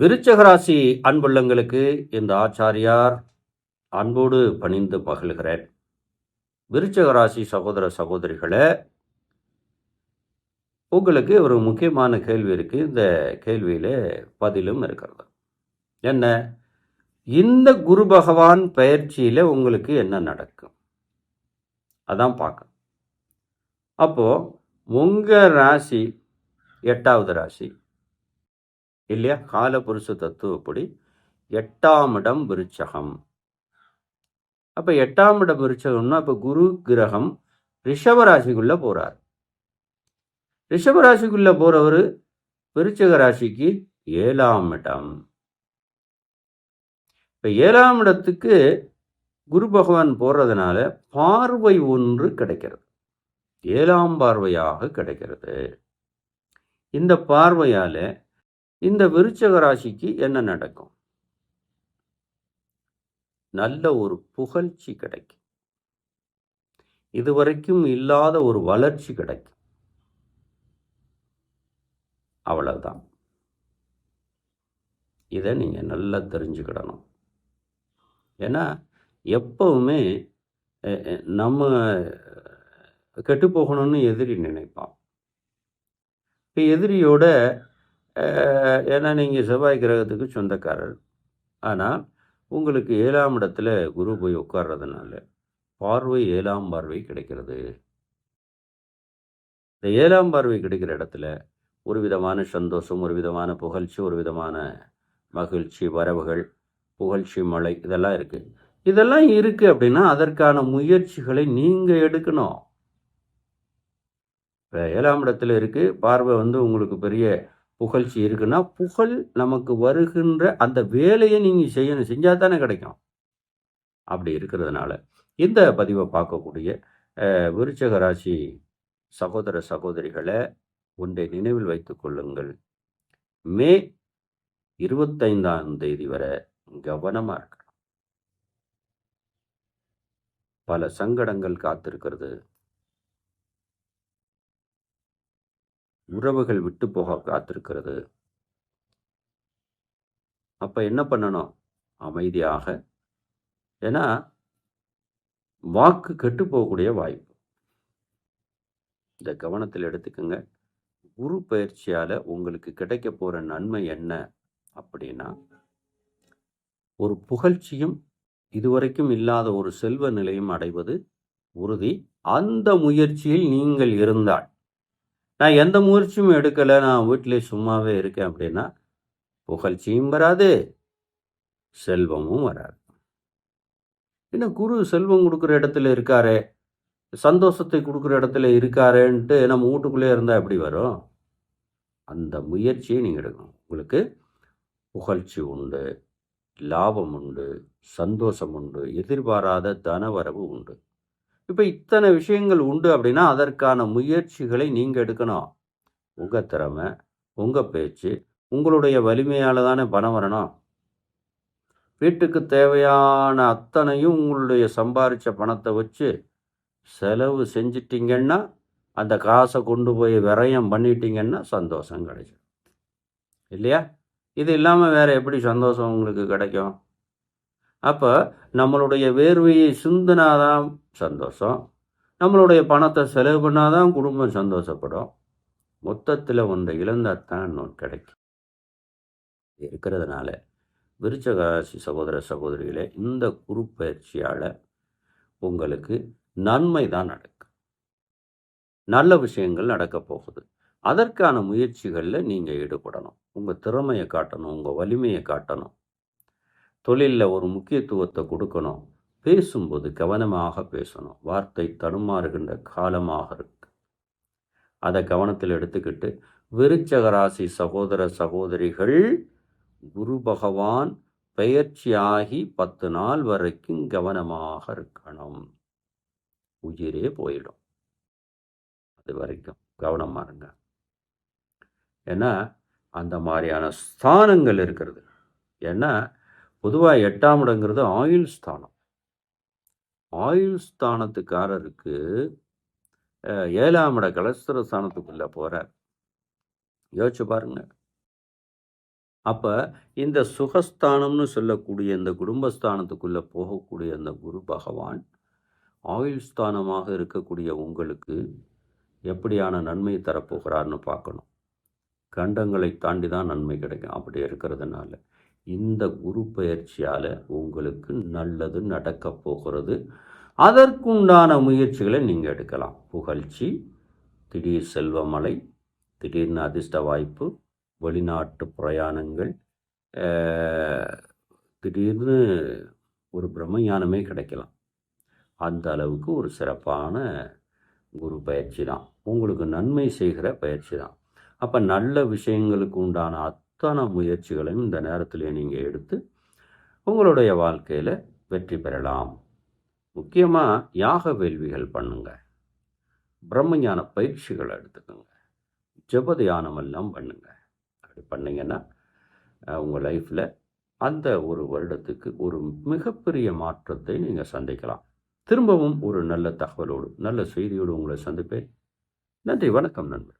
விருச்சகராசி அன்புள்ளங்களுக்கு இந்த ஆச்சாரியார் அன்போடு பணிந்து பகிழ்கிறேன் விருச்சகராசி சகோதர சகோதரிகளை உங்களுக்கு ஒரு முக்கியமான கேள்வி இருக்குது இந்த கேள்வியில் பதிலும் இருக்கிறது. என்ன? இந்த குரு பகவான் பயிற்சியில் உங்களுக்கு என்ன நடக்கும்? அதான் பார்க்க. அப்போது உங்கள் ராசி எட்டாவது ராசி இல்லையா? காலபுருஷ தத்துவப்படி எட்டாம் இடம் விருச்சகம். அப்போ எட்டாம் இடம் விருச்சகம்னா இப்போ குரு கிரகம் ரிஷப ராசிக்குள்ள போறார். ரிஷப போறவர் விருச்சக ராசிக்கு ஏழாம் இடம். இப்போ ஏழாம் இடத்துக்கு குரு பகவான் போறதுனால பார்வை ஒன்று கிடைக்கிறது. ஏழாம் பார்வையாக கிடைக்கிறது. இந்த பார்வையால இந்த விருச்சக ராசிக்கு என்ன நடக்கும்? நல்ல ஒரு புகழ்ச்சி கிடைக்கும். இதுவரைக்கும் இல்லாத ஒரு வளர்ச்சி கிடைக்கும். அவ்வளவுதான். இதை நீங்கள் நல்லா தெரிஞ்சுக்கிடணும். ஏன்னா எப்பவுமே நம்ம கெட்டு போகணும்னு எதிரி நினைப்பான். இப்போ எதிரியோட ஏன்னா நீங்கள் செவ்வாய் கிரகத்துக்கு சொந்தக்காரர். ஆனால் உங்களுக்கு ஏழாம் இடத்துல குரு போய் உட்கார்றதுனால பார்வை ஏழாம் பார்வை கிடைக்கிறது. இந்த ஏழாம் பார்வை கிடைக்கிற இடத்துல ஒரு விதமான சந்தோஷம் ஒரு விதமான புகழ்ச்சி ஒரு விதமான மகிழ்ச்சி வரவுகள் புகழ்ச்சி மழை இதெல்லாம் இருக்குது இதெல்லாம் இருக்குது அப்படின்னா அதற்கான முயற்சிகளை நீங்கள் எடுக்கணும். இப்போ ஏழாம் இடத்துல இருக்குது பார்வை வந்து உங்களுக்கு பெரிய புகழ்ச்சி இருக்குன்னா புகழ் நமக்கு வருகின்ற அந்த வேலையை நீங்கள் செய்யணும். செஞ்சால் தானே கிடைக்கும். அப்படி இருக்கிறதுனால இந்த பதிவை பார்க்கக்கூடிய விருச்சக ராசி சகோதர சகோதரிகளை ஒன்றை நினைவில் வைத்து கொள்ளுங்கள். மே இருபத்தைந்தாம் தேதி வரை கவனமாக இருக்கணும். பல சங்கடங்கள் காத்திருக்கிறது. உறவுகள் விட்டு போக காத்திருக்கிறது. அப்போ என்ன பண்ணணும்? அமைதியாக. ஏன்னா வாக்கு கெட்டு போகக்கூடிய வாய்ப்பு. இந்த கவனத்தில் எடுத்துக்கோங்க. குரு பயிற்சியால் உங்களுக்கு கிடைக்க போகிற நன்மை என்ன அப்படின்னா ஒரு புகழ்ச்சியும் இதுவரைக்கும் இல்லாத ஒரு செல்வ நிலையும் அடைவது உறுதி. அந்த முயற்சியில் நீங்கள் இருந்தால் நான் எந்த முயற்சியும் எடுக்கலை. நான் வீட்டிலே சும்மாவே இருக்கேன் அப்படின்னா புகழ்ச்சியும் வராது செல்வமும் வராது. என்ன குரு செல்வம் கொடுக்குற இடத்துல இருக்காரே சந்தோஷத்தை கொடுக்குற இடத்துல இருக்காரேன்ட்டு நம்ம வீட்டுக்குள்ளே இருந்தால் எப்படி வரும்? அந்த முயற்சியை நீங்கள் எடுக்கணும். உங்களுக்கு புகழ்ச்சி உண்டு லாபம் உண்டு சந்தோஷம் உண்டு எதிர்பாராத தனவரவு உண்டு. இப்போ இத்தனை விஷயங்கள் உண்டு அப்படின்னா அதற்கான முயற்சிகளை நீங்கள் எடுக்கணும். உங்கள் திறமை உங்கள் பேச்சு உங்களுடைய வலிமையால் தானே பணம் வரணும். வீட்டுக்கு தேவையான அத்தனையும் உங்களுடைய சம்பாரித்த பணத்தை வச்சு செலவு செஞ்சிட்டிங்கன்னா அந்த காசை கொண்டு போய் விரயம் பண்ணிட்டீங்கன்னா சந்தோஷம் கிடைக்கும். இல்லையா? இது இல்லாமல் வேறு எப்படி சந்தோஷம் உங்களுக்கு கிடைக்கும்? அப்போ நம்மளுடைய வேர்வையை சிந்தினாதான் சந்தோஷம். நம்மளுடைய பணத்தை செலவு பண்ணாதான் குடும்பம் சந்தோஷப்படும். மொத்தத்தில் ஒன்றை இழந்தாத்தான் இன்னொன்று கிடைக்கும். இருக்கிறதுனால விருச்சகராசி சகோதர சகோதரிகளே இந்த குறுப்பயிற்சியால் உங்களுக்கு நன்மை தான் நடக்கும் நல்ல விஷயங்கள் நடக்க போகுது. அதற்கான முயற்சிகளில் நீங்கள் ஈடுபடணும். உங்கள் திறமையை காட்டணும். உங்கள் வலிமையை காட்டணும். தொழிலில் ஒரு முக்கியத்துவத்தை கொடுக்கணும். பேசும்போது கவனமாக பேசணும். வார்த்தை தடுமாறுகின்ற காலமாக இருக்கு. அதை கவனத்தில் எடுத்துக்கிட்டு விருச்சகராசி சகோதர சகோதரிகள் குரு பகவான் பெயர்ச்சியாகி பத்து நாள் வரைக்கும் கவனமாக இருக்கணும். உயிரே போயிடும். அது வரைக்கும் கவனமாக இருங்க. ஏன்னா அந்த மாதிரியான ஸ்தானங்கள் இருக்கிறது. ஏன்னா பொதுவாக எட்டாம் இடங்கிறது ஆயுள் ஸ்தானம். ஆயுள் ஸ்தானத்துக்காரருக்கு ஏழாம் இட கலஸ்திர ஸ்தானத்துக்குள்ளே போகிறார் யோசிச்சு பாருங்க. அப்போ இந்த சுகஸ்தானம்னு சொல்லக்கூடிய இந்த குடும்பஸ்தானத்துக்குள்ளே போகக்கூடிய அந்த குரு பகவான் ஆயுள் ஸ்தானமாக இருக்கக்கூடிய உங்களுக்கு எப்படியான நன்மை தரப்போகிறார்னு பார்க்கணும். கண்டங்களை தாண்டி தான் நன்மை கிடைக்கும். அப்படி இருக்கிறதுனால. இந்த குரு பயிற்சியால் உங்களுக்கு நல்லது நடக்கப் போகிறது. அதற்குண்டான முயற்சிகளை நீங்கள் எடுக்கலாம். புகழ்ச்சி திடீர் செல்வமலை திடீர்னு அதிர்ஷ்ட வாய்ப்பு வெளிநாட்டு பிரயாணங்கள் திடீர்னு ஒரு பிரம்மஞானமே கிடைக்கலாம். அந்த அளவுக்கு ஒரு சிறப்பான குரு பயிற்சி தான். உங்களுக்கு நன்மை செய்கிற பயிற்சி தான். அப்போ நல்ல விஷயங்களுக்கு உண்டான அத்தனை முயற்சிகளையும் இந்த நேரத்திலே நீங்கள் எடுத்து உங்களுடைய வாழ்க்கையில் வெற்றி பெறலாம். முக்கியமாக யாக வேள்விகள் பண்ணுங்க. பிரம்மஞான பயிற்சிகளை எடுத்துக்கோங்க. ஜப தியானம் எல்லாம் பண்ணுங்க. அப்படி பண்ணிங்கன்னா உங்கள் லைஃப்பில் அந்த ஒரு வருடத்துக்கு ஒரு மிகப்பெரிய மாற்றத்தை நீங்கள் சந்திக்கலாம். திரும்பவும் ஒரு நல்ல தகவலோடு நல்ல செய்தியோடு உங்களை சந்திப்பேன். நன்றி வணக்கம் நண்பர்